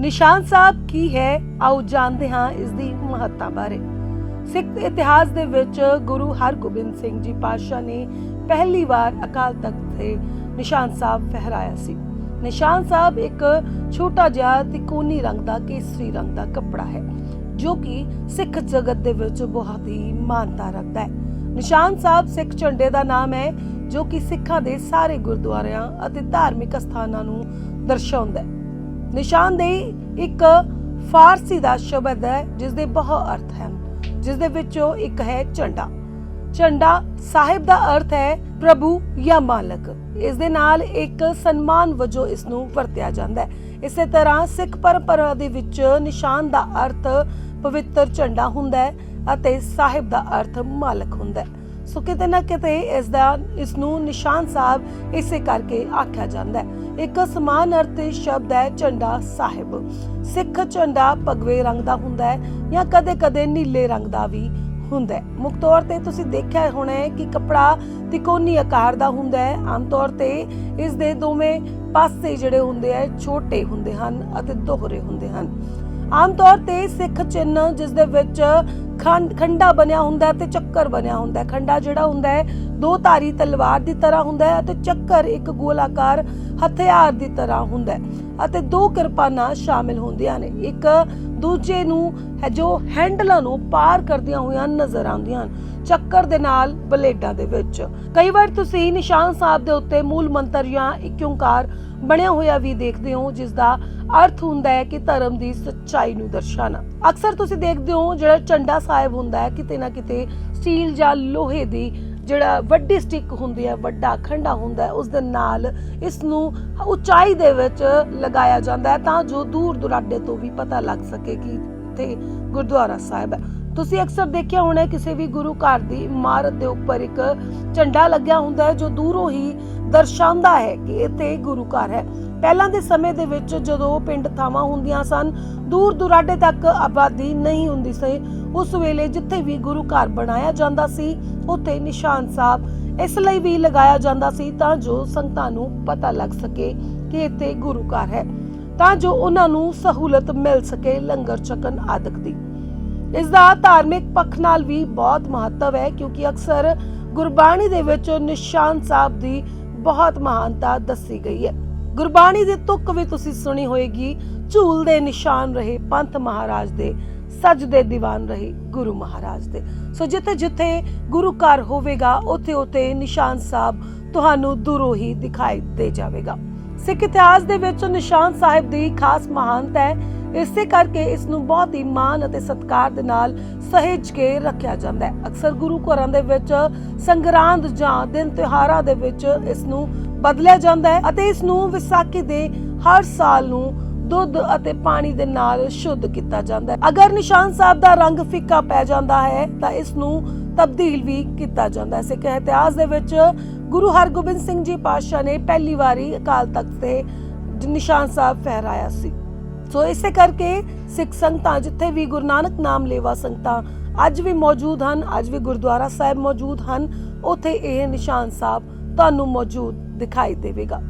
ਨਿਸ਼ਾਨ ਸਾਹਿਬ ਕੀ ਹੈ? ਆਓ ਜਾਣਦੇ ਹਾਂ ਇਸ ਦੀ ਮਹੱਤਤਾ ਬਾਰੇ। ਸਿੱਖ ਇਤਿਹਾਸ ਦੇ ਵਿੱਚ ਗੁਰੂ ਹਰਗੋਬਿੰਦ ਸਿੰਘ ਜੀ ਪਾਤਸ਼ਾਹ ਨੇ ਪਹਿਲੀ ਵਾਰ ਅਕਾਲ ਤਖਤ ਤੇ ਨਿਸ਼ਾਨ ਸਾਹਿਬ ਫਹਿਰਾਇਆ ਸੀ। ਨਿਸ਼ਾਨ ਸਾਹਿਬ ਇੱਕ ਛੋਟਾ ਜਿਹਾ ਤਿਕੋਨੀ ਰੰਗ ਦਾ ਕੇਸਰੀ ਰੰਗ ਦਾ ਕੱਪੜਾ ਹੈ, ਜੋ ਕਿ ਸਿੱਖ ਜਗਤ ਦੇ ਵਿੱਚ ਬਹੁਤ ਹੀ ਮਾਨਤਾ ਰੱਖਦਾ ਹੈ। ਨਿਸ਼ਾਨ ਸਾਹਿਬ ਸਿੱਖ ਝੰਡੇ ਦਾ ਨਾਮ ਹੈ, ਜੋ ਕਿ ਸਿੱਖਾਂ ਦੇ ਸਾਰੇ ਗੁਰਦੁਆਰਿਆਂ ਅਤੇ ਧਾਰਮਿਕ ਸਥਾਨਾਂ ਨੂੰ ਦਰਸਾਉਂਦਾ ਹੈ। ਨਿਸ਼ਾਨਦੇਹੀ ਇੱਕ ਫਾਰਸੀ ਦਾ ਸ਼ਬਦ ਹੈ ਜਿਸ ਦੇ ਬਹੁਤ ਅਰਥ ਹਨ ਜਿਸ ਦੇ ਵਿੱਚੋਂ ਇੱਕ ਹੈ ਝੰਡਾ। ਝੰਡਾ ਸਾਹਿਬ ਦਾ ਅਰਥ ਹੈ ਪ੍ਰਭੂ ਜਾਂ ਮਾਲਕ। ਇਸ ਦੇ ਨਾਲ ਇੱਕ ਸਨਮਾਨ ਵਜੋਂ ਇਸ ਨੂੰ ਵਰਤਿਆ ਜਾਂਦਾ ਹੈ। ਇਸੇ ਤਰ੍ਹਾਂ ਸਿੱਖ ਪਰੰਪਰਾ ਦੇ ਵਿੱਚ ਨਿਸ਼ਾਨ ਦਾ ਅਰਥ ਪਵਿੱਤਰ ਝੰਡਾ ਹੁੰਦਾ ਹੈ ਅਤੇ ਸਾਹਿਬ ਦਾ ਅਰਥ ਮਾਲਕ ਹੁੰਦਾ ਹੈ। ਸੋ ਕਿਤੇ ਨਾ ਕਿਤੇ ਇਸ ਦਾ ਇਸ ਨੂੰ ਨਿਸ਼ਾਨ ਸਾਹਿਬ ਇਸੇ ਕਰਕੇ ਆਖਿਆ ਜਾਂਦਾ ਹੈ। ਇੱਕ ਸਮਾਨ ਅਰਥ ਸ਼ਬਦ ਹੈ ਝੰਡਾ ਸਾਹਿਬ। ਸਿੱਖ ਝੰਡਾ ਭਗਵੇ ਰੰਗ ਦਾ ਹੁੰਦਾ ਹੈ ਜਾਂ ਕਦੇ-ਕਦੇ ਨੀਲੇ ਰੰਗ ਦਾ ਵੀ ਹੁੰਦਾ ਹੈ। ਮੁੱਖ ਤੌਰ ਤੇ ਤੁਸੀਂ ਦੇਖਿਆ ਹੋਣਾ ਹੈ ਕਿ ਕਪੜਾ ਤਿਕੋਨੀ ਆਕਾਰ ਦਾ ਹੁੰਦਾ ਹੈ। ਆਮ ਤੌਰ ਤੇ ਇਸ ਦੇ ਦੋਵੇਂ ਪਾਸੇ ਜਿਹੜੇ ਹੁੰਦੇ ਆ ਛੋਟੇ ਹੁੰਦੇ ਹਨ ਅਤੇ ਦੋਹਰੇ ਹੁੰਦੇ ਹਨ। ਆਮ ਤੌਰ ਤੇ ਸਿੱਖ ਚਿੰਨ ਜਿਸ ਦੇ ਵਿੱਚ ਖੰਡਾ ਬਣਿਆ ਹੁੰਦਾ ਤੇ ਚੱਕਰ ਬਣਿਆ ਹੁੰਦਾ ਖੰਡਾ ਜਿਹੜਾ ਹੁੰਦਾ ਹੈ, ਦੋ ਧਾਰੀ ਤਲਵਾਰ ਦੀ ਤਰ੍ਹਾਂ ਹੁੰਦਾ ਹੈ ਅਤੇ ਚੱਕਰ ਇੱਕ ਗੋਲਾਕਾਰ ਹਥਿਆਰ ਦੀ ਤਰ੍ਹਾਂ ਹੁੰਦਾ ਹੈ ਅਤੇ ਦੋ ਕਿਰਪਾਨਾਂ ਸ਼ਾਮਿਲ ਹੁੰਦੀਆਂ ਨੇ। ਇੱਕ ਦੂਜੇ ਨੂੰ ਹੈ ਜੋ ਹੈਂਡਲਾਂ ਨੂੰ ਪਾਰ ਕਰਦੀਆਂ ਹੋਈਆਂ ਨਜ਼ਰ ਆਉਂਦੀਆਂ ਹਨ, ਚੱਕਰ ਦੇ ਨਾਲ ਬਲੇਡਾਂ ਦੇ ਵਿੱਚ। ਕਈ ਵਾਰ ਤੁਸੀਂ ਨਿਸ਼ਾਨ ਸਾਹਿਬ ਦੇ ਉੱਤੇ ਮੂਲ ਮੰਤਰ ਜਾਂ ਇੱਕ ਓੰਕਾਰ ਬਣਿਆ ਹੋਇਆ ਵੀ ਦੇਖਦੇ ਹੋ ਜਿਸ ਦਾ ਅਰਥ ਹੁੰਦਾ ਹੈ ਕਿ ਧਰਮ ਦੀ ਸੱਚਾਈ ਨੂੰ ਦਰਸਾਣਾ ਅਕਸਰ ਤੁਸੀਂ ਦੇਖਦੇ ਹੋ, ਜਿਹੜਾ ਝੰਡਾ ਸਾਹਿਬ ਹੁੰਦਾ ਹੈ, ਕਿਤੇ ਨਾ ਕਿਤੇ ਸਟੀਲ ਜਾਂ ਲੋਹੇ ਦੀ ਜਿਹੜਾ ਵੱਡੀ ਸਟਿੱਕ ਹੁੰਦੀ ਹੈ, ਵੱਡਾ ਖੰਡਾ ਹੁੰਦਾ ਹੈ ਉਸ ਦੇ ਨਾਲ ਇਸ ਨੂੰ ਉਚਾਈ ਦੇ ਵਿੱਚ ਲਗਾਇਆ ਜਾਂਦਾ ਹੈ, ਤਾਂ ਜੋ ਦੂਰ ਦੁਰਾਡੇ ਤੋਂ ਵੀ ਪਤਾ ਲੱਗ ਸਕੇ ਕਿ ਇੱਥੇ ਗੁਰਦੁਆਰਾ ਸਾਹਿਬ ਹੈ। ਤੁਸੀਂ ਅਕਸਰ ਦੇਖਿਆ ਹੋਣਾ ਕਿਸੇ ਵੀ ਗੁਰੂ ਘਰ ਦੀ ਇਮਾਰਤ ਦੇ ਉੱਪਰ ਇੱਕ ਝੰਡਾ ਲੱਗਿਆ ਹੁੰਦਾ ਹੈ, ਜੋ ਦੂਰੋਂ ਹੀ ਦਰਸਾਉਂਦਾ ਹੈ ਕਿ ਇੱਥੇ ਗੁਰੂ ਘਰ ਹੈ। ਪਹਿਲਾਂ ਦੇ ਸਮੇਂ ਦੇ ਵਿੱਚ ਜਦੋਂ ਪਿੰਡ ਥਾਵਾਂ ਹੁੰਦੀਆਂ ਸਨ, ਦੂਰ ਦੁਰਾਡੇ ਤੱਕ ਆਬਾਦੀ ਨਹੀਂ ਹੁੰਦੀ ਸੀ। ਉਸ ਵੇਲੇ ਜਿੱਥੇ ਵੀ ਗੁਰੂ ਘਰ ਬਣਾਇਆ ਜਾਂਦਾ ਸੀ, ਉੱਥੇ ਨਿਸ਼ਾਨ ਸਾਹਿਬ ਇਸ ਲਈ ਵੀ ਲਗਾਇਆ ਜਾਂਦਾ ਸੀ ਤਾਂ ਜੋ ਸੰਗਤਾਂ ਨੂੰ ਪਤਾ ਲੱਗ ਸਕੇ ਕਿ ਇੱਥੇ ਗੁਰੂ ਘਰ ਹੈ। ਤਾਂ ਜੋ ਉਹਨਾਂ ਨੂੰ ਸਹੂਲਤ ਮਿਲ ਸਕੇ ਲੰਗਰ ਛਕਣ ਆਦਿਕ ਦੀ। ਇਸ ਦਾ ਧਾਰਮਿਕ ਪੱਖ ਨਾਲ ਵੀ ਬਹੁਤ ਮਹੱਤਵ ਹੈ, ਕਿਉਂਕਿ ਅਕਸਰ ਗੁਰਬਾਣੀ ਦੇ ਵਿੱਚ ਨਿਸ਼ਾਨ ਸਾਹਿਬ ਦੀ ਬਹੁਤ ਮਹਾਨਤਾ ਦੱਸੀ ਗਈ ਹੈ। ਗੁਰਬਾਣੀ ਦੇ ਤੁਕ ਵੀ ਤੁਸੀਂ ਸੁਣੀ ਹੋਏਗੀ, ਝੂਲ ਦੇ ਨਿਸ਼ਾਨ ਰਹੇ ਪੰਥ ਮਹਾਰਾਜ ਦੇ ਸਜਦੇ ਦੀਵਾਨ ਰਹੇ ਗੁਰੂ ਮਹਾਰਾਜ ਦੇ। ਸੋ ਜਿੱਥੇ ਜਿੱਥੇ ਗੁਰੂ ਘਰ ਹੋਵੇਗਾ ਉੱਥੇ ਉੱਥੇ ਨਿਸ਼ਾਨ ਸਾਹਿਬ ਤੁਹਾਨੂੰ ਦੂਰੋਂ ਹੀ ਦਿਖਾਈ ਦੇ ਜਾਵੇਗਾ। ਸਿੱਖ ਇਤਿਹਾਸ ਦੇ ਵਿੱਚ ਨਿਸ਼ਾਨ ਸਾਹਿਬ ਦੀ ਖਾਸ ਮਹਾਨਤਾ ਹੈ ਇਸੇ ਕਰਕੇ ਇਸ ਨੂੰ ਬਹੁਤ ਹੀ ਮਾਨ ਅਤੇ ਸਤਿਕਾਰ ਦੇ ਨਾਲ ਸਹਿਜ ਕੇ ਰੱਖਿਆ ਜਾਂਦਾ ਹੈ। ਅਕਸਰ ਗੁਰੂ ਘਰਾਂ ਦੇ ਵਿੱਚ ਸੰਗਰਾਂਦ ਜਾਂ ਦਿਨ ਤਿਉਹਾਰਾਂ ਦੇ ਵਿੱਚ ਇਸ ਨੂੰ ਬਦਲਿਆ ਜਾਂਦਾ ਹੈ ਅਤੇ ਇਸ ਨੂੰ ਵਿਸਾਖੀ ਦੇ ਹਰ ਸਾਲ ਨੂੰ ਦੁੱਧ ਅਤੇ ਪਾਣੀ ਦੇ ਨਾਲ ਸ਼ੁੱਧ ਕੀਤਾ ਜਾਂਦਾ ਹੈ। ਅਗਰ ਨਿਸ਼ਾਨ ਸਾਹਿਬ ਦਾ ਰੰਗ ਫਿੱਕਾ ਪੈ ਜਾਂਦਾ ਹੈ ਤਾਂ ਇਸ ਨੂੰ ਤਬਦੀਲ ਵੀ ਕੀਤਾ ਜਾਂਦਾ ਹੈ। ਸਿੱਖ ਇਤਿਹਾਸ ਦੇ ਵਿੱਚ ਗੁਰੂ ਹਰਗੋਬਿੰਦ ਸਿੰਘ ਜੀ ਪਾਤਸ਼ਾਹ ਨੇ ਪਹਿਲੀ ਵਾਰੀ ਅਕਾਲ ਤਖਤ ਤੇ ਨਿਸ਼ਾਨ ਸਾਹਿਬ ਫਹਿਰਾਇਆ ਸੀ। ਸੋ ਇਸੇ ਕਰਕੇ ਸਿੱਖ ਸੰਗਤਾਂ ਜਿੱਥੇ ਵੀ ਗੁਰੂ ਨਾਨਕ ਨਾਮ ਲੇਵਾ ਸੰਗਤਾਂ ਅੱਜ ਵੀ ਮੌਜੂਦ ਹਨ, ਅੱਜ ਵੀ ਗੁਰਦੁਆਰਾ ਸਾਹਿਬ ਮੌਜੂਦ ਹਨ, ਉਥੇ ਇਹ ਨਿਸ਼ਾਨ ਸਾਹਿਬ ਤੁਹਾਨੂੰ ਮੌਜੂਦ ਦਿਖਾਈ ਦੇਵੇਗਾ।